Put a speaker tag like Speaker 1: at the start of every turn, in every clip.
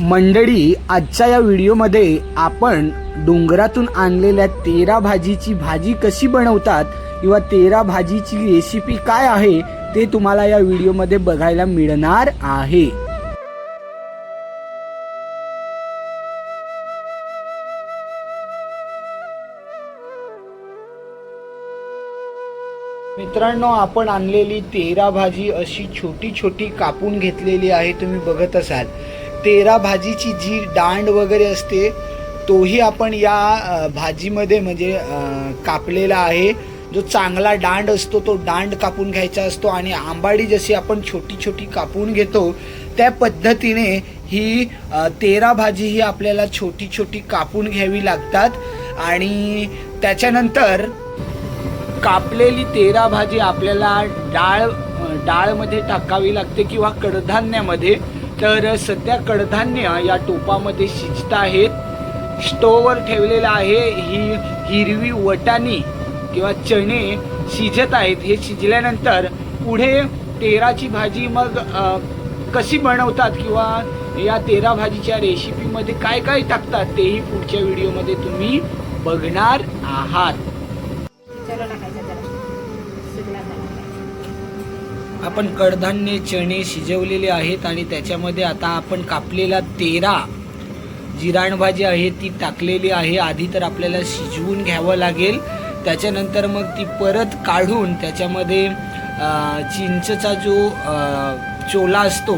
Speaker 1: मंडळी आजच्या या व्हिडिओमध्ये आपण डोंगरातून आणलेल्या तेरा भाजीची भाजी कशी बनवतात किंवा तेरा भाजीची रेसिपी काय आहे ते तुम्हाला या व्हिडिओमध्ये बघायला मिळणार आहे. मित्रांनो आपण आणलेली तेरा भाजी अशी छोटी छोटी कापून घेतलेली आहे तुम्ही बघत असाल. तेरा भाजीची जी दांड वगैरे असते तोही आपण या भाजीमध्ये म्हणजे कापलेला आहे. जो चांगला दांड असतो तो दांड कापून घ्यायचा असतो आणि आंबाडी जशी आपण छोटी छोटी कापून घेतो त्या पद्धतीने ही तेरा भाजी ही आपल्याला छोटी छोटी कापून घ्यावी लागतात. आणि त्याच्यानंतर कापलेली तेरा भाजी आपल्याला डाळ डाळमध्ये टाकावी लागते किंवा कडधान्यामध्ये तर सध्या कडधान्य या टोपामध्ये शिजत आहेत. स्टोवर ठेवलेलं आहे. ही हिरवी वटाणी किंवा चणे शिजत आहेत. हे शिजल्यानंतर पुढे तेराची भाजी मग कशी बनवतात किंवा या तेरा भाजीच्या रेसिपीमध्ये काय काय टाकतात तेही पुढच्या व्हिडिओमध्ये तुम्ही बघणार आहात
Speaker 2: चलो टाकायचं जरा शिजला टाकायचा.
Speaker 1: आपण कडधान्य चणे शिजवलेले आहेत आणि त्याच्यामध्ये आता आपण कापलेला तेरा जिराण भाजी आहे ती टाकलेली आहे. आधी तर आपल्याला शिजवून घ्यावं लागेल. त्याच्यानंतर मग ती परत काढून त्याच्यामध्ये चिंचचा जो चोला असतो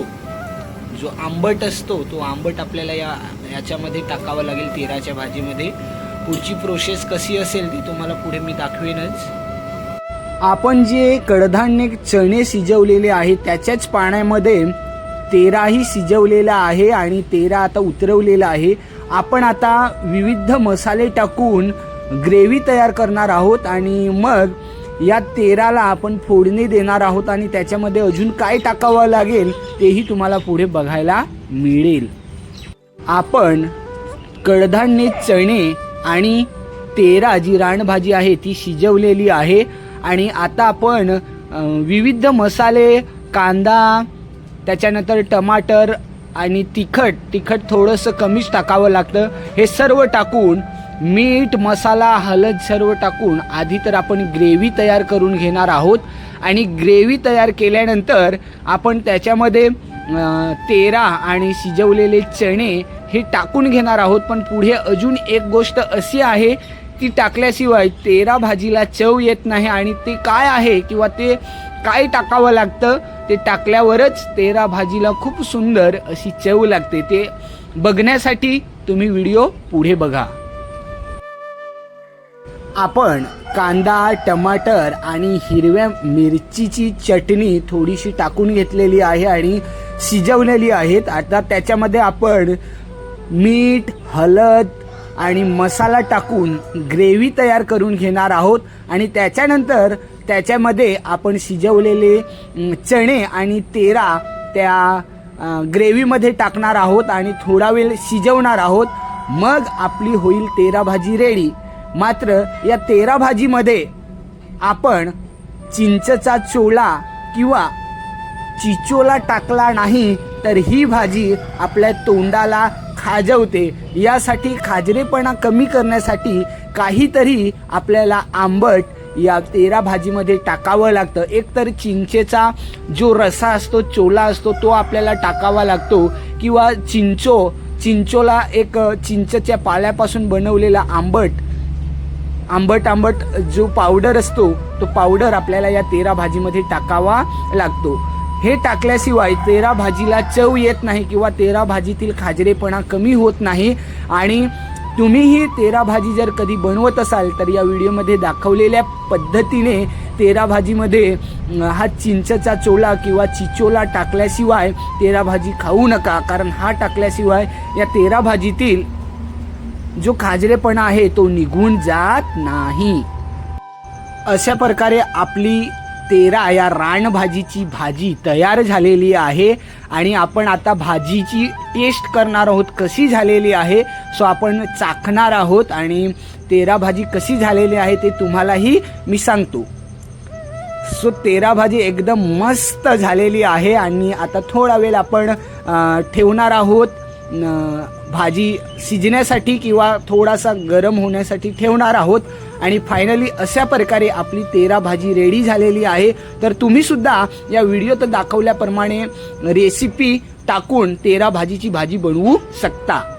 Speaker 1: जो आंबट असतो तो आंबट आपल्याला या याच्यामध्ये टाकावा लागेल तेराच्या भाजीमध्ये. पुढची प्रोसेस कशी असेल ती तुम्हाला पुढे मी दाखवेनच. आपण जे कडधान्य चणे शिजवलेले आहे त्याच्याच पाण्यामध्ये तेराही शिजवलेला आहे आणि तेरा आता उतरवलेला आहे. आपण आता विविध मसाले टाकून ग्रेव्ही तयार करणार आहोत आणि मग या तेराला आपण फोडणी देणार आहोत आणि त्याच्यामध्ये अजून काय टाकावं लागेल तेही तुम्हाला पुढे बघायला मिळेल. आपण कडधान्य चणे आणि तेरा जी रानभाजी आहे ती शिजवलेली आहे. आणि आता आपण विविध मसाले कांदा त्याच्यानंतर टमाटर आणि तिखट तिखट थोडंसं कमीच टाकावं लागतं. हे सर्व टाकून मीठ मसाला हळद सर्व टाकून आधी तर आपण ग्रेव्ही तयार करून घेणार आहोत. आणि ग्रेव्ही तयार केल्यानंतर आपण त्याच्यामध्ये तेरा आणि शिजवलेले चणे हे टाकून घेणार आहोत. पण पुढे अजून एक गोष्ट अशी आहे ती टाकल्याशिवाय तेरा भाजीला चव येत नाही आणि ते काय आहे किंवा ते काय टाकावं लागतं ते टाकल्यावरच तेरा भाजीला खूप सुंदर अशी चव लागते. ते बघण्यासाठी तुम्ही व्हिडिओ पुढे बघा. आपण कांदा टमाटर आणि हिरव्या मिरचीची चटणी थोडीशी टाकून घेतलेली आहे आणि शिजवलेली आहेत. आता त्याच्यामध्ये आपण मीठ हळद आणि मसाला टाकून ग्रेव्ही तयार करून घेणार आहोत. आणि त्याच्यानंतर त्याच्यामध्ये आपण शिजवलेले चणे आणि तेरा त्या ग्रेव्हीमध्ये टाकणार आहोत आणि थोडा वेळ शिजवणार आहोत. मग आपली होईल तेरा भाजी रेडी मात्र या तेरा भाजीमध्ये आपण चिंचचा चोला किंवा चिचोला टाकला नाही तर ही भाजी आपल्या तोंडाला खाजवते. यासाठी खाजरेपणा कमी करण्यासाठी काहीतरी आपल्याला आंबट या तेरा भाजीमध्ये टाकावं लागतं. एकतर चिंचेचा जो रसा असतो चोला असतो तो आपल्याला टाकावा लागतो किंवा चिंचो चिंचोला एक चिंचच्या पाल्यापासून बनवलेला आंबट आंबट आंबट जो पावडर असतो तो पावडर आपल्याला या तेरा भाजीमध्ये टाकावा लागतो. हे टाकल्याशिवाय तेरा भाजीला चव येत नाही किंवा तेरा भाजीतील खाजरेपणा कमी होत नाही. आणि तुम्हीही तेरा भाजी जर कधी बनवत असाल तर या व्हिडिओमध्ये दाखवलेल्या पद्धतीने तेरा भाजीमध्ये हा चिंचचा चोला किंवा चिचोला टाकल्याशिवाय तेरा भाजी खाऊ नका. कारण हा टाकल्याशिवाय या तेरा भाजीतील जो खाजरेपणा आहे तो निघून जात नाही. अशा प्रकारे आपली तेरा या रानभाजीची भाजी तयार झालेली आहे आणि आपण आता भाजीची टेस्ट करणार आहोत कशी झालेली आहे सो आपण चाखणार आहोत आणि तेरा भाजी कशी झालेली आहे ते तुम्हालाही मी सांगतो. सो तेरा भाजी एकदम मस्त झालेली आहे आणि आता थोडा वेळ आपण ठेवणार आहोत. भाजी शिजण्यासाठी किंवा थोडासा गरम होण्यासाठी ठेवणार आहोत. आणि फायनली अशा प्रकारे आपली तेरा भाजी रेडी झालेली आहे. तर तुम्ही सुद्धा या व्हिडिओत दाखवल्याप्रमाणे रेसिपी टाकून तेरा भाजीची भाजी बनवू शकता.